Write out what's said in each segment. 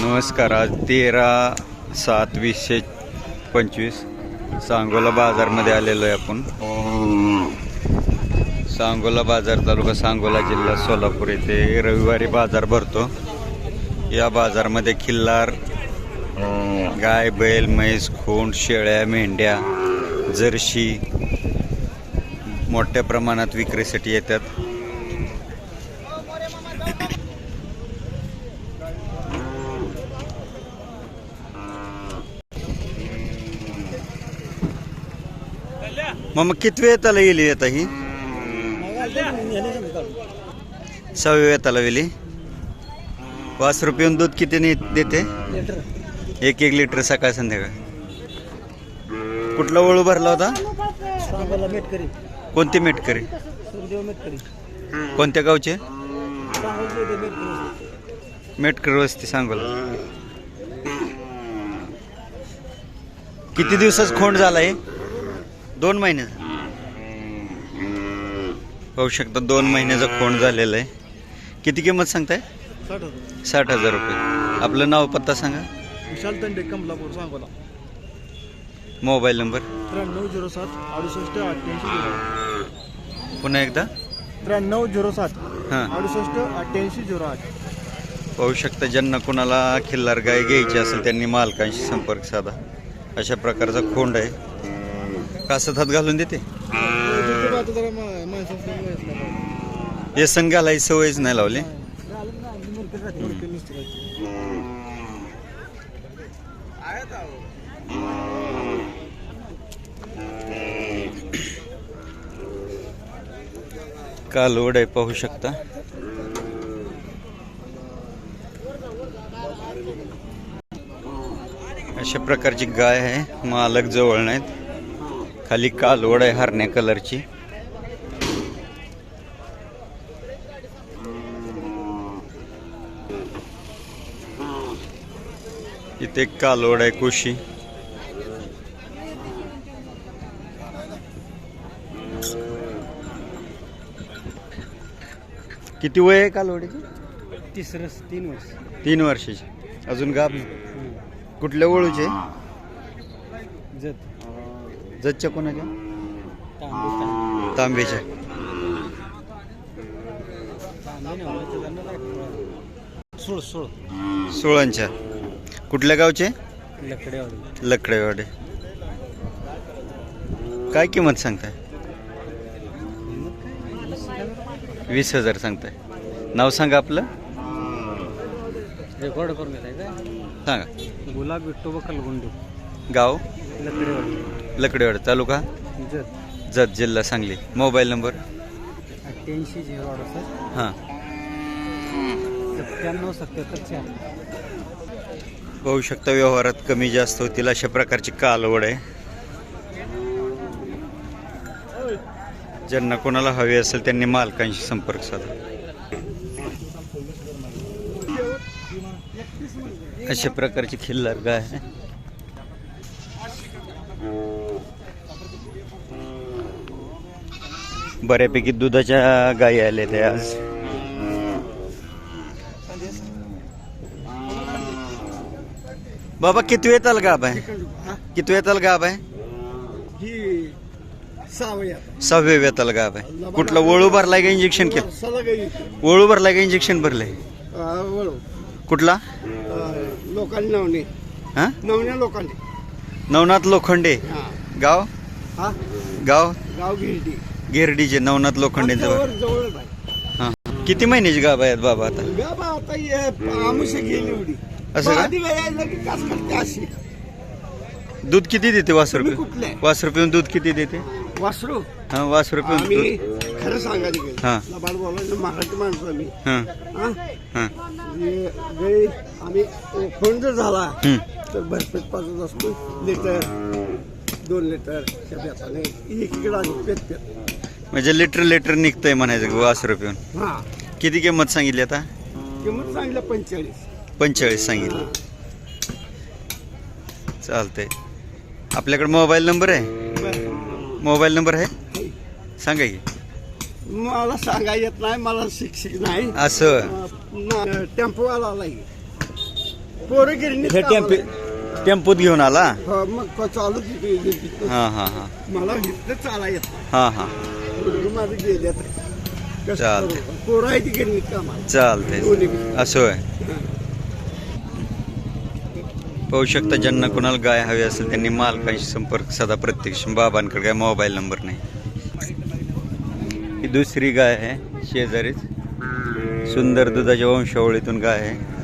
नमस्कार आज तेरा सात वीसशे पंचवीस सांगोला बाजारमध्ये आलेलो आहे आपण. सांगोला बाजार तालुका सांगोला जिल्हा सोलापूर येथे रविवारी बाजार भरतो. या बाजारमध्ये खिल्लार गाय बैल म्हैस खोंड शेळ्या मेंढ्या जर्शी मोठ्या प्रमाणात विक्रीसाठी येतात. मग मग किती वेळ त्याला येईल येता ही? सहावी वेताला येईल पाच रुपये दूध किती ने देते? एक एक लिटर सकाळ संध्याकाळ. कुठला वळू भरला होता? कोणती मेटकरी? कोणत्या गावचे? मेटकरी मेटकर वस्ती सांगोला. किती दिवसाच खोंड झाला आहे दोन महिने पाहू शकता दोन महिन्याचा खोंड झालेला आहे. किती किंमत सांगताय? साठ हजार. साठ हजार रुपये. आपलं नाव पत्ता सांगा. विशाल तंडे कमलापूर सांगोला. Mobile number. त्र्याण्णव झिरो सात अडुसष्ट अठ्ठ्याऐंशी झिरो पुन्हा एकदा. त्र्याण्णव झिरो सात हां. अडुसष्ट अठ्ठ्याऐंशी झिरो आठ. पाहू शकता ज्यांना कोणाला खिल्लार गाय घ्यायची असेल त्यांनी मालकांशी संपर्क साधा. अशा प्रकारचा खोंड आहे. कासत हात घालून देते? हे घालायची सवयच नाही लावली. कालवड आहे पाहू शकता? अशा प्रकारची गाय आहे मालक जवळ नाहीत. खाली कालवड आहे हरण्या कलरची. इथे एक कालवड आहे कुशी. किती वय आहे कालवडीची तिसरं तीन वर्ष. तीन वर्षाची. अजून गाब कुठल्या ओळूचे जत. जतच्या कोणाच्या? तांबे तांबे तांबेच्या. सोळ सोळ. सोळांच्या. कुठल्या गावचे? लकडेवाडी. लकडेवाडे. काय किंमत सांगताय? वीस हजार सांगताय. नाव सांगा आपलं. रेकॉर्ड करून सांगा. गुलाब विठ्ठोबा कलगुंडू. गाव? लकडेवाडी. लकडेवाड तालुका? जत. जत जिल्हा सांगली. Mobile number? अठ्ठ्याऐंशी झिरो अडुसष्ट. हां. सत्त्याण्णव सत्याहत्तर चार पाहू शकता व्यवहारात कमी जास्त होतील अशा प्रकारची कालवड आहे. ज्यांना कोणाला हवी असेल त्यांनी मालकांशी संपर्क साधा. अशा प्रकारची खिल्लार गाय. आहे बऱ्यापैकी दुधाच्या गायी आल्या त्या आज. बाबा किती वेळ गाब आहे? किती वेळ गाब आहे? सहावे वेताला गाब आहे. कुठला? वळू भरलाय का इंजेक्शन केलं? वळू भरलाय का इंजेक्शन भरलंय? कुठला? लोकांनी नवणे हा? नवण्या लोकांनी नवनाथ लोखंडे. गाव? हा? गाव? गाव गिरडी. गिरडीचे नवनाथ लोखंडेंचं जवळ हा. किती महिन्याची गाब आहेत बाबा आता? गाबा आता ये आमुष गेली एवढी. असं का? आधी वेळेला की कास करते अशी. दूध किती देते वास तुम्ही रुपये कुठले? वास रुपये दूध किती देते? वासरू? हा वास रुपये आम्ही दूध. खरं सांगायला गेलो. हा. लबाड बोलायला मराठी माणसं आम्ही. हा. हा? हा. जे गाई आम्ही जर झाला. तर भरपेट पाजत असतो लिटर दोन लिटर त्या आली पेत पेत म्हणजे लिटर लिटर निघतंय म्हणायचं वास रुपये हा. किती किंमत सांगितली आता? किंमत सांगितलं पंचेचाळीस. पंचेचाळीस सांगितलं. चालतंय. आपल्याकडे मोबाईल नंबर आहे. मोबाईल नंबर आहे. सांगा की. मला सांगा येत नाही मला शिक्षक नाही. असं. टेम्पोवाला आलाय. पोरं गिरणी हे टेम्पो टेम्पोत घेऊन आला? मग क- चालू हा हा हा. मला इथं चाला येत नाही. हा हा. पोरगं माझं गेले चालतंय. पोरं आहे ती गिरणी कामाला चालतंय. दोन्ही बी. असं होय. पाहू शकता ज्यांना कोणाला गाय हवी असेल त्यांनी मालकांशी संपर्क साधा प्रत्यक्ष बाबांकडे काय मोबाईल नंबर नाही. ही दुसरी गाय आहे शेजारीच. सुंदर दुधाच्या वंशावळीतून गाय आहे.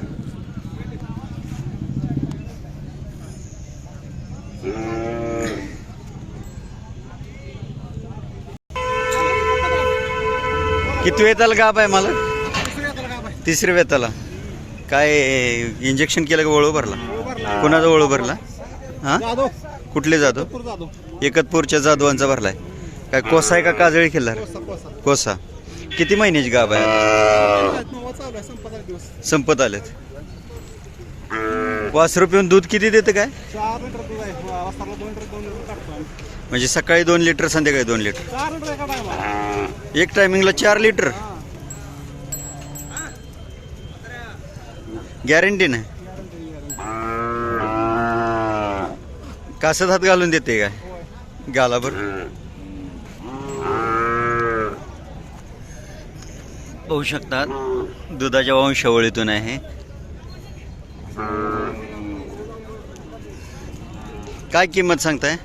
किती वेताला गाब आहे मला? तिसऱ्या वेताला काय इंजेक्शन केलं का वळू भरला? कोणाचा वळू भरला? हा? कुठले जाधव? पूर जाधव. एकतपूरच्या जाधवांचा भरलाय. काय कोसा आहे का काजळी खिल्लार? कोसा किती महिन्याची गाब आहे? संपत आलेत. वासरू पिऊन दूध किती देतं काय? म्हणजे सकाळी दोन लिटर संध्याकाळी दोन लिटर. एका टायमिंगला चार लिटर गॅरंटी नाही. कासत हात घालून देते काय? गाला बर. पाहू शकतात दुधाच्या वंशावळीतून आहे. काय किंमत सांगताय?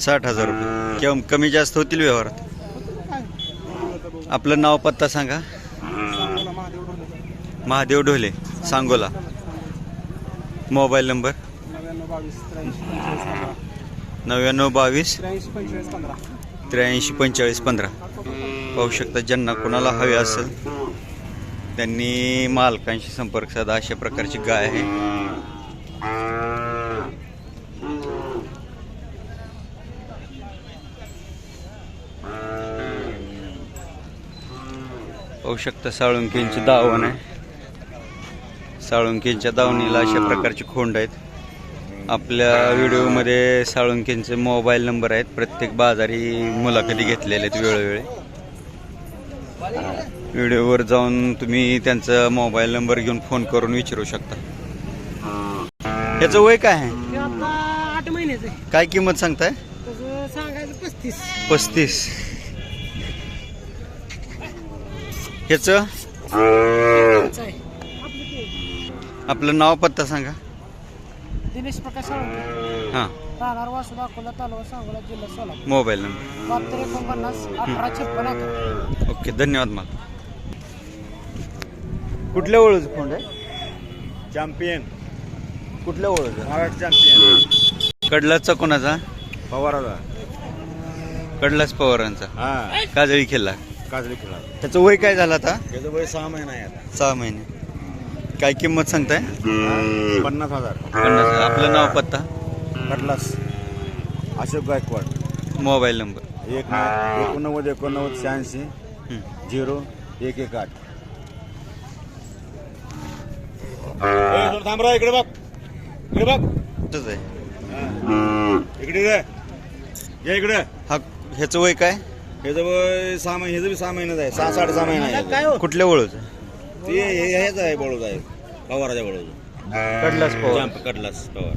साठ हजार रुपये. किंवा कमी जास्त होतील व्यवहारात? आपलं नाव पत्ता सांगा. महादेव ढोले सांगोला. Mobile number? नव्याण्णव बावीस. त्र्याऐंशी पंचेचाळीस पंधरा. पंचेचाळीस पंधरा पाहू शकता ज्यांना कोणाला हवे असेल. त्यांनी मालकांशी संपर्क साधा अशा प्रकारची गाय आहे. पाहू शकता साळुंकींची दावण आहे. साळुंकींच्या दावणीला अशा प्रकारची खोंड आहेत. आपल्या व्हिडिओमध्ये साळुंकींचे मोबाईल नंबर आहेत. प्रत्येक बाजारी मुलाखती घेतलेल्या आहेत वेळोवेळी. व्हिडिओवर जाऊन तुम्ही त्यांचा मोबाईल नंबर घेऊन फोन करून विचारू शकता. याचं वय काय आहे? काय किंमत सांगताय? तसं सांगायचं पस्तीस. ह्याचं आहे आपलं नाव पत्ता सांगा. दिनेश प्रकाश हां. राहणार वासुदा अकोला तालुका सांगोला जिल्हा सोलापूर. Mobile number. बहात्तर एकोणपन्नास अठरा छप्पन अकरा. ओके धन्यवाद मला कुठल्या ओळख फोन आहे? चॅम्पियन. कुठल्या ओळख महाराष्ट्र चॅम्पियन. कडलाचा कोणाचा? पवाराचा कडलाच पवारांचा. हा. काजळी खेळला. काजळी खेळा त्याचं वय काय झालं आता? त्याचं वय सहा महिना आहे आता. सहा महिने. काय किंमत सांगताय? हा? पन्नास हजार. पन्नास आपलं नाव पत्ता? Cutlass. Ashok Gaikwad. Mobile number. एक नऊ एकोणनव्वद एकोणनव्वद शहाऐंशी हं. झिरो एक एक आठ. थांबरा इकडे बघ. इकडे बघ. तसंच आहे. इकडे या इकडे. हा ह्याचं वय काय? ह्याचं वय सहा महिने ह्याचं बी सहा महिन्याचं आहे. सहा साडेसहा महिना आहे. कुठल्या ओळख ते हे- ह्याचं आहे बळूच आहे. पवाराच्या बळूच. कडलाच पवार. कटलास पवार.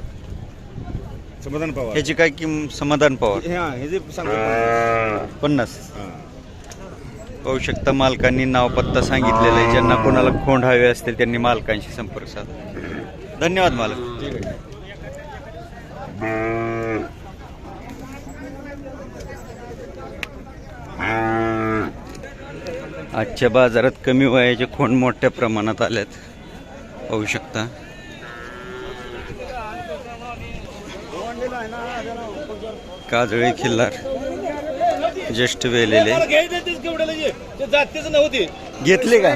समाधान पवार. ह्याची काय किंम समाधान पवार? हा हे जे सांगतो पन्नास. हा. पाहू शकता मालकांनी नाव पत्ता सांगितलेला आहे. ज्यांना कोणाला खोंड हवे असतील त्यांनी मालकांशी संपर्क साधा. धन्यवाद मालक ठीक आहे आजच्या बाजारात कमी वयाचे खोंड मोठ्या प्रमाणात आल्यात पाहू शकता. काजळी खिल्लार ज्येष्ठ वेलेले. घेतले काय?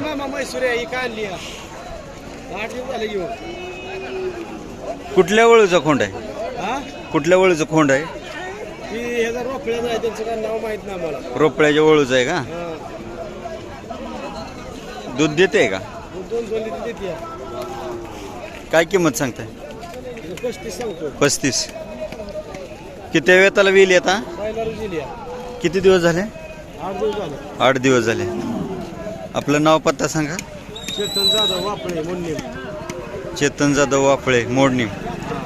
कुठल्या वळूचा खोंड आहे? कुठल्या वळूचं खोंड आहे? ह्याचा रोखल्याचा आहे त्यांचं काय नाव माहीत नाही मला रोपड्याच्या वळूचं आहे का? हा. दूध देते का? दोन दोन लिटर देते काय किंमत सांगताय? पस्तीस सांगतो पस्तीस. किती वेताला वेल आता पहिला रुजिली किती दिवस झाले? आठ दिवस झाले. आठ दिवस झाले. आपलं नाव पत्ता सांगा. चेतन जाधव वापळे मुन्नीम चेतन जाधव वाफळे मोडणी.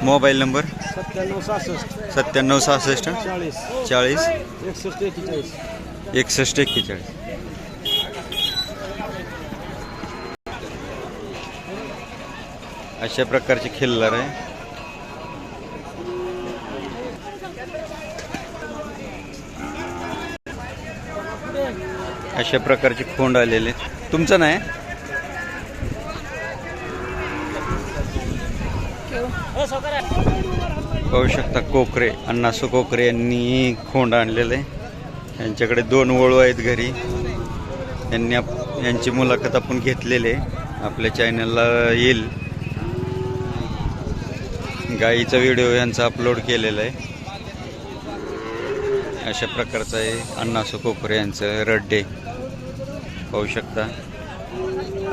Mobile number? सत्त्याण्णव सहासष्ट. सत्त्याण्णव सहासष्ट? चाळीस. चाळीस? एकसष्ट एकसष्ट एक्केचाळीस. अशा प्रकारचे खिल्लार आहे. अशा प्रकारचे खोंड आलेले तुमचं नाही? पाहू शकता कोकरे अण्णासू कोकरे यांनी खोंड आणलेलं आहे. यांच्याकडे दोन वळू आहेत घरी. यांनी आप- यांची मुलाखत आपण घेतलेली आहे. आपल्या चॅनलला येईल. गाईचा व्हिडिओ यांचा अपलोड केलेला आहे. अशा प्रकारचं आहे अण्णासू कोकरे यांचं रड्डे. पाहू शकता.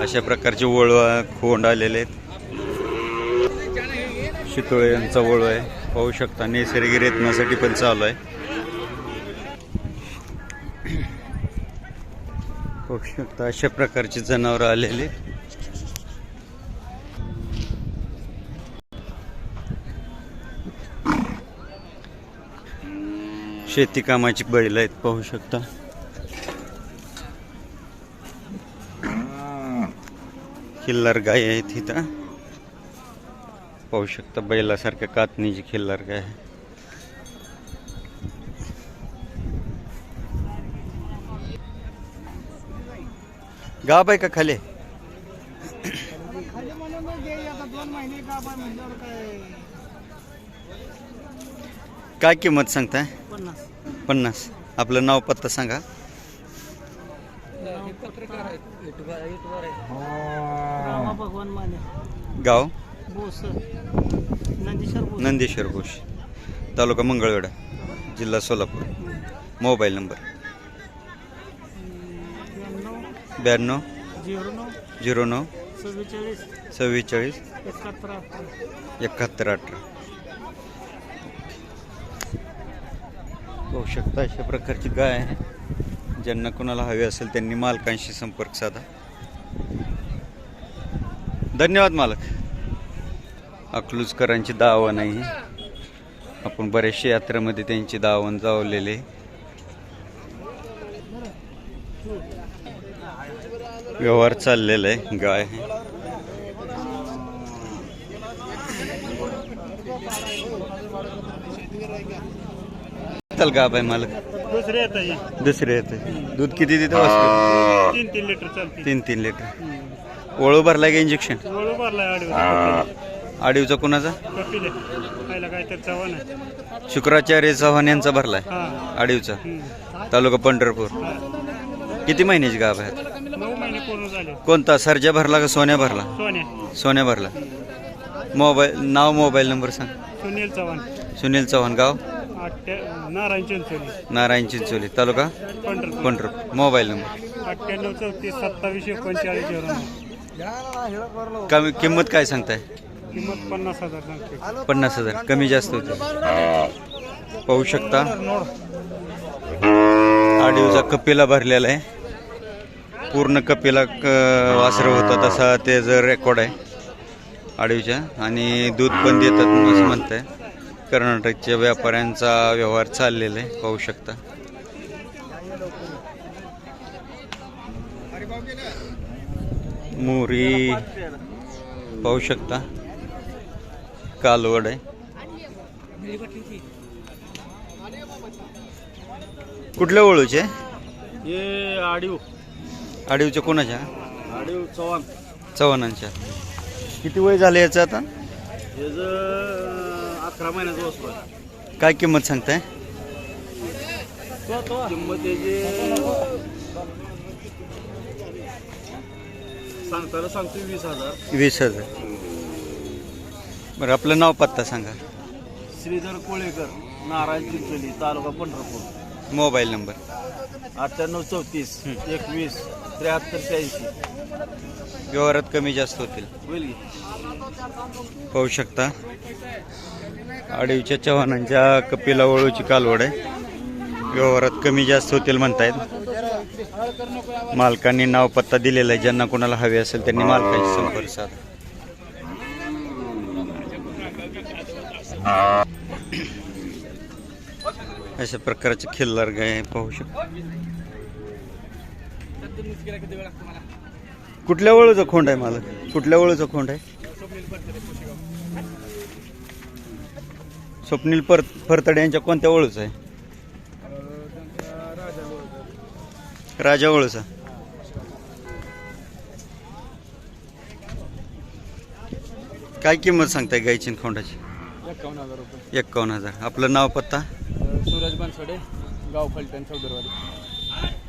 अशा प्रकारचे वळू खोंड आलेले आहेत. शितोळे यांचा वळू आहे. पाहू शकता. नैसर्गिक रेतनासाठी पण चालू आहे. पाहू शकता अशा प्रकारची जनावरं आलेली शेती कामाची बैल आहेत पाहू शकता. खिल्लार गाय आहेत इथं. पाहू शकता बैलासारख्या कातणीची खिल्लार आहे. गाब आहे का खाली? काय किंमत सांगताय? पन्नास. आपलं नाव पत्ता सांगा. रामा भगवान माने. गाव? बोस. नंदीश्वर घोष तालुका मंगळवेढा जिल्हा सोलापूर. Mobile number. ब्याण्णव. झिरो नऊ. झिरो नऊ. चव्वेचाळीस चव्वेचाळीस एकाहत्तर अठरा. एकाहत्तर अठरा. पाहू शकता अशा प्रकारची गाय आहे. ज्यांना कोणाला हवी असेल त्यांनी मालकांशी संपर्क साधा. धन्यवाद मालक. अकलूजकरांची दावा नाही आपण बऱ्याचशा यात्रेमध्ये त्यांची दावण जावलेले व्यवहार चाललेला आहे गाय आहे. चल गाब आहे मालक. दुसरे येत दुसरे येते दूध किती देते? तीन तीन लिटर चालते. तीन तीन लिटर. ओळू भरला का इंजेक्शन वळू भरलाय आडवी. आडीवचा कुणाचा? कपिले. खायला काय तर चव्हाण आहे. शुक्राचार्य चव्हाण यांचा भरलाय. हा. आडीवचा. हम्म. तालुका पंढरपूर. किती महिन्याची गाभ आहे नऊ महिने पूर्ण झाले. कोणता? सर्जा भरला का सोन्या भरला? सोन्या. सोन्या भरला. मोबाईल नाव मोबाईल नंबर सांग. सुनील चव्हाण. सुनील चव्हाण गाव? अठ्ठ्या नारायण चिंचोली. नारायण चिंचोली. तालुका? पंढरपूर. पंढरपूर. Mobile number. अठ्ठ्याण्णव चौतीस सत्तावीस एकोणचाळीस झिरो नऊ. कमी किंमत काय सांगताय? किंमत पन्नास हजार सांगते पन्नास हजार. कमी जास्त होते. पाहू शकता. आडिवचा कपेला भरलेला आहे. पूर्ण कपेला क वासरं होता तसा ते जर रेकॉर्ड आहे. आडीवच्या. आणि दूध पण देतात असं आहे कर्नाटकच्या व्यापाऱ्यांचा व्यवहार चाललेला आहे. पाहू शकता. मोरी पाहू शकता. कालवड आहे? कुठल्या ओळूचे? हे आडीव आडीवच्या कोणाच्या? आडीव चव्हाण. चव्हाणांच्या. किती वय झालं याचं आता? अकरा महिन्याचं वस्तू काय किंमत सांगताय? किंमत सांगताना सांगतो वीस हजार. वीस हजार. बरं आपलं नाव पत्ता सांगा. श्रीधर कोळेकर नारायण चिंचोली तालुका पंढरपूर. Mobile number. अठ्ठ्याण्णव चौतीस एकवीस त्र्याहत्तर शहाऐंशी. व्यवहारात कमी जास्त होतील. होईल की? पाहू शकता. आडीवच्या चव्हाणांच्या कपिला वळूची कालवड आहे. व्यवहारात कमी जास्त होतील म्हणतायत. मालकांनी नाव पत्ता दिलेला आहे. ज्यांना कोणाला हवे असेल त्यांनी मालकांशी संपर्क साधा. अशा प्रकारचे खिल्लार गाय पाहू शकतो. कुठल्या वळूचा खोंड आहे मला कुठल्या वळूचा खोंड आहे? स्वप्नील पर फरतडे यांच्या कोणत्या वळूचा आहे? राजा वळूचा काय किंमत सांगताय गायची खोंडाची? एकावन्न हजार रुपये. एक्कावन्न हजार. आपलं नाव पत्ता? सूरज बनसोडे गाव फलटण चौदरवाडी.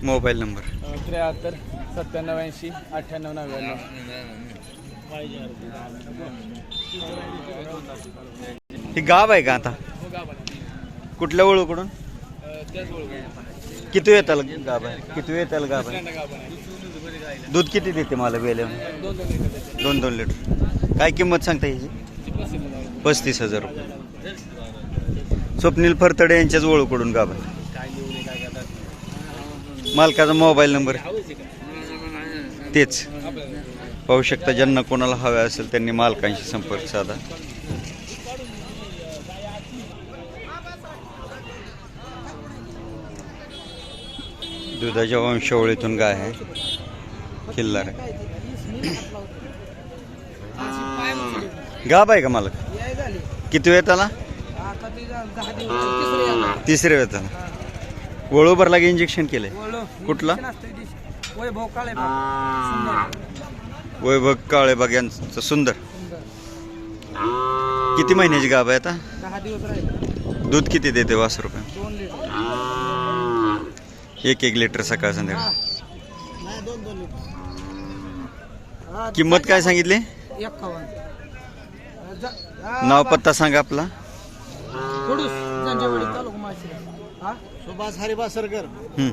Mobile number. त्र्याहत्तर सत्त्याण्णव ऐंशी अठ्ठ्याण्णव नव्याण्णव. ही गाव आहे का आता? कुठल्या वळूकडून त्याच किती येताल गाभ आहे? किती येताल गाभ आहे? दूध किती देते मला वेळे दोन दोन लिटर. काय किंमत सांगता ह्याची पस्तीस हजार रुपये. स्वप्नील फरतडे यांच्याच ओळखकडून गाभा मालकाचा मोबाईल नंबर. तेच. पाहू शकता ज्यांना कोणाला हव्या असेल त्यांनी मालकांशी संपर्क साधा. दुधाच्या वंशावळीतून गाय आहे. खिल्लार गाब आहे का मालक? किती वेळ त्याला तिसऱ्या वेळ त्याला वळूभर लागे इंजेक्शन केलंय कुठला? वैभव काळे बाग यांचं सुंदर. किती महिन्याची गाब आहे आता? दहा दिवस राहिले. दूध किती देते वास रुपये? एक एक लिटर सकाळ संध्याकाळ. नाही दोन दोन लिटर. किंमत काय सांगितली? नाव पत्ता सांगा आपला. खडूस तालुका हा? सुभाष हरिबा सरकर हं.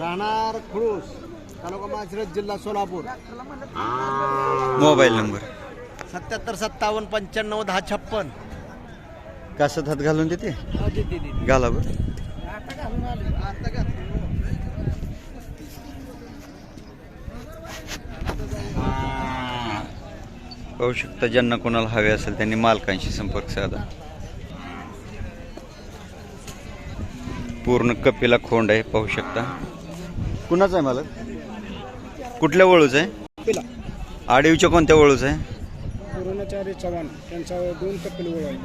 राहणार खुडूस तालुका माळशिरस जिल्हा सोलापूर. Mobile number. सत्याहत्तर सत्तावन्न पंच्याण्णव दहा छप्पन. कासत हात घालून देते. घाला बरं. आता घालून आले आता का पाहू शकता ज्यांना कोणाला हवे असेल त्यांनी मालकांशी संपर्क साधा. पूर्ण कपिला खोंड आहे पाहू शकता. कुणाचा आहे मालक? कुठल्या वळूच आहे? आडीवच्या कोणत्या वळूच आहे? कोरोनाचारी चव्हाण त्यांचा दोन कपिल ओळ आहे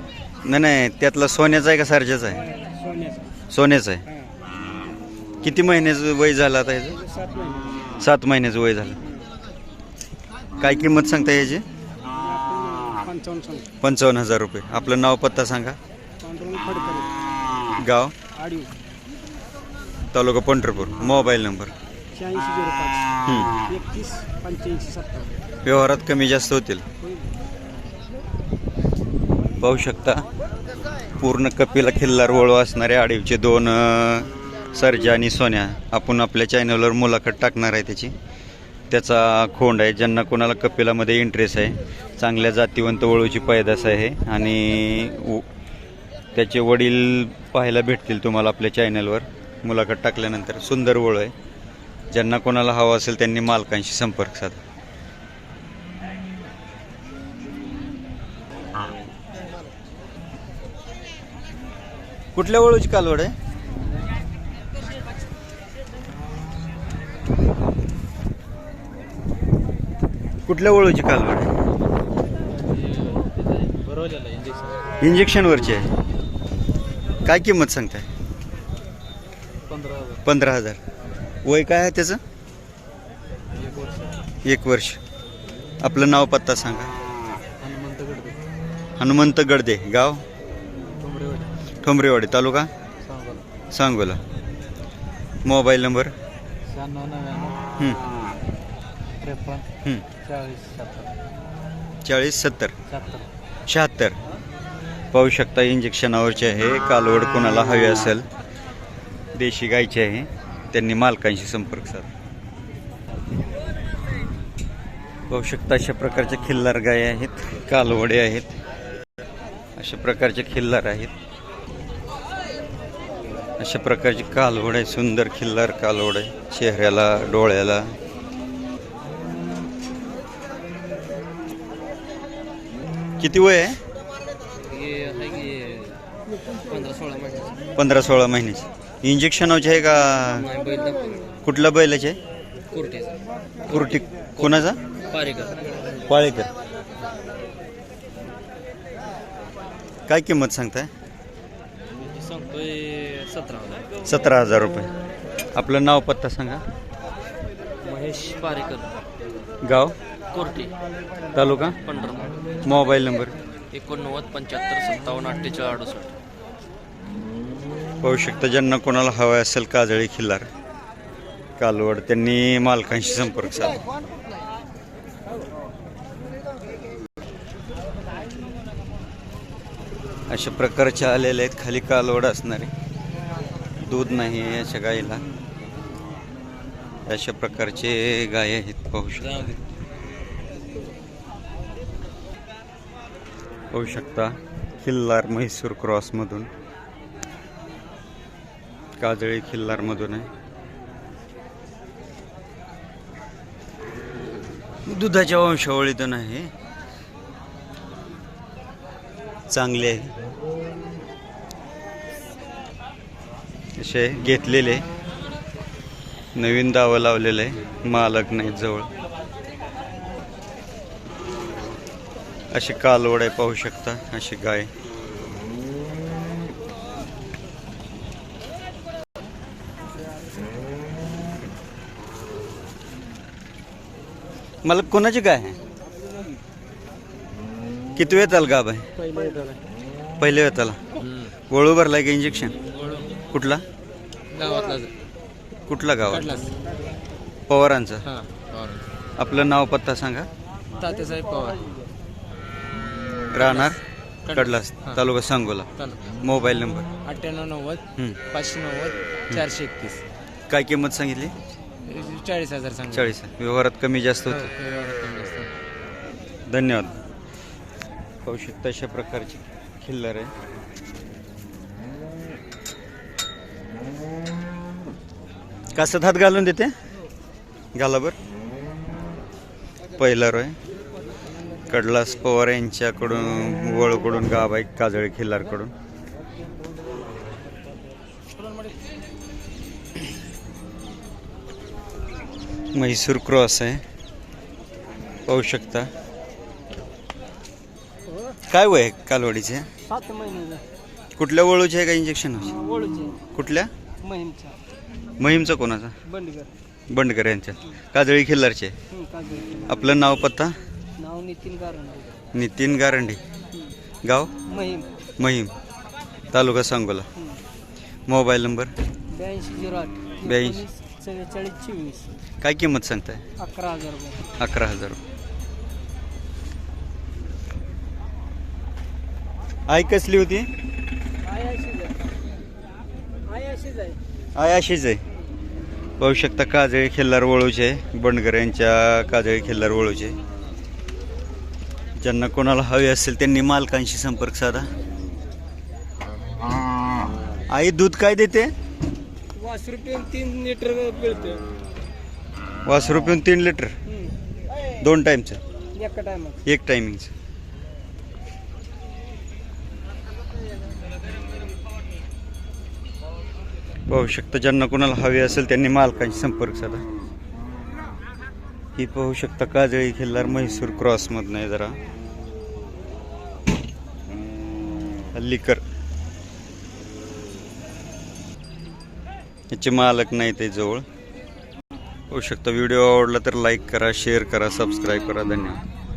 नाही नाही त्यातला सोन्याचा आहे का सारख्याचा आहे? सोन्याचा. सोन्याचा आहे. किती महिन्याचं वय झालं आता महिने. सात महिन्याचं वय झालं. काय किंमत सांगता याची? पंचावन्न हजार रुपये. आपलं नाव पत्ता सांगा. पांडुरंग फडकर गाव? तालुका पंढरपूर. Mobile number. शहाऐंशी झिरो पाच. हं. एकतीस पंच्याऐंशी सत्तावन्न. व्यवहारात कमी जास्त होतील. पाहू शकता. पूर्ण कपिला खिल्लार वळू असणारे आडीवचे दोन अ, सर्जा आणि सोन्या आपण आपल्या चॅनलवर मुलाखत टाकणार आहे त्याची. त्याचा खोंड आहे ज्यांना कोणाला कपिलामध्ये इंटरेस्ट आहे. चांगल्या जातीवंत वळूची पैदास आहे. आणि उ- त्याचे वडील पाहायला भेटतील तुम्हाला आपल्या चॅनलवर मुलाखत टाकल्यानंतर सुंदर वळू आहे. ज्यांना कोणाला हवा असेल त्यांनी मालकांशी संपर्क साधा. कुठल्या वळूची कालवड आहे? कुठल्या वळूची कालवड इंजेक्शनवरची आहे. काय किंमत सांगताय? पंधरा हजार. वय काय आहे त्याचं? एक वर्ष. आपलं नाव पत्ता सांगा. हनुमंत गडदे. हनुमंत गडदे गाव? ठोंबरेवाडी. तालुका? सांगोला. Mobile number? त्रेपन्न. चाळीस सत्तर. चाळीस सत्तर? शहात्तर. पाहू शकता इंजेक्शनावरचे आहे कालवड कोणाला हवी असेल? देशी गायची आहे. त्यांनी मालकांशी संपर्क साधा. पाहू शकता अशा प्रकारचे खिल्लार गाय आहेत. कालवडे आहेत. अशा प्रकारचे खिल्लार आहेत. अशा प्रकारची कालवड आहे सुंदर खिल्लार कालवड. आहे चेहऱ्याला डोळ्याला. किती वय आहे? पंधरा सोळा महिन्याचा. पंधरा सोळा महिन्याची. इंजेक्शनाचे आहे का? नाही बैल दाखवला कुठल्या बैलाचे आहे? कुर्टीचा कुर्टी कोणाचा? पारेकर पाळेकर. काय किंमत सांगताय? सांगतोय सतरा हजार. सतरा हजार रुपये. आपलं नाव पत्ता सांगा. महेश पारेकर. गाव? कोर्टी. तालुका? पंढरपूर. Mobile number? एकोणनव्वद पंच्याहत्तर सत्तावन्न अठ्ठेचाळीस अडुसष्ट. पाहू शकता ज्यांना कोणाला हवं असेल काजळी खिल्लार कालवड त्यांनी मालकांशी संपर्क साधा. अशा प्रकारचे आलेले आहेत खाली कालवड असणारे. दूध नाही अशा गाईला अशा प्रकारचे गाय आहेत पाहू शकता. पाहू शकता खिल्लार म्हैसूर क्रॉसमधून. काजळी खिल्लारमधून आहे. दुधाच्या वंशावळीतून आहे. चांगले आहे असे घेतलेले. नवीन दावं लावलेलं आहे. मालक नाहीत जवळ. अशी कालवड आहे पाहू शकता. अशी गाय. मला कोणाची गाय आहे? किती वेळ आला गाब आहे? पहिले वेळ आला. वळू भरलाय का इंजेक्शन कुठला? गावातला कुठला गाव काढलास पवारांचं. हां आपलं नाव पत्ता सांगा. तात्यासाहेब पवार. राहणार? कडलास हां. तालुका सांगोला. तालुका मोबाईल नंबर. अठ्ठ्याण्णव नव्वद हं. पाचशे नव्वद चारशे एकतीस. काय किंमत सांगितली? चाळीस हजार सांग चाळीस. व्यवहारात कमी जास्त हो, होते. धन्यवाद. पाहू शकता अशा प्रकारची खिल्लर आहे. कसं हात घालून देते? घाला बर. पहिला रोय. कडलास पवार यांच्याकडून वळकडून आहे काजळी खिल्लारकडून. म्हैसूर क्रॉस आहे. पाहू शकता. काय वय कालवडीचे? कुठल्या वळूचे आहे का इंजेक्शन कुठल्या? महिमचा कोणाचा? बंडगर. बंडकर यांच्या काजळी खिल्लारचे. आपलं नाव पत्ता? नाव नितीन कारण नितीन गारंडे. गाव? महिम. महिम. तालुका सांगोला. Mobile number? ब्याऐंशी झिरो आठ. ब्याऐंशी. चव्वेचाळीस चोवीस. काय किंमत सांगताय? अकरा हजार रुपये. अकरा हजार आई कसली होती? आहे अशीच आहे. आहे अशीच आहे. आय अशीच आहे. पाहू शकता काजळी खिल्लार वळूचे बंडगर यांच्या काजळी खिल्लार वळूचे. ज्यांना कोणाला हवे असेल त्यांनी मालकांशी संपर्क साधा. आई दूध काय देते? वास रुपये तीन लिटर मिळतं वास रुपये तीन लिटर? दोन टाईमचं एक टायमिंगचं पाहू शकता ज्यांना कोणाला हवी असेल त्यांनी मालकांशी संपर्क साधा. ही पाहू शकता काजळी खिल्लार म्हैसूर क्रॉसमधनं आहे जरा. हल्लीकर याचे मालक नाही ते जवळ. होऊ शकता व्हिडिओ आवडला तर लाईक करा शेअर करा सबस्क्राईब करा. धन्यवाद.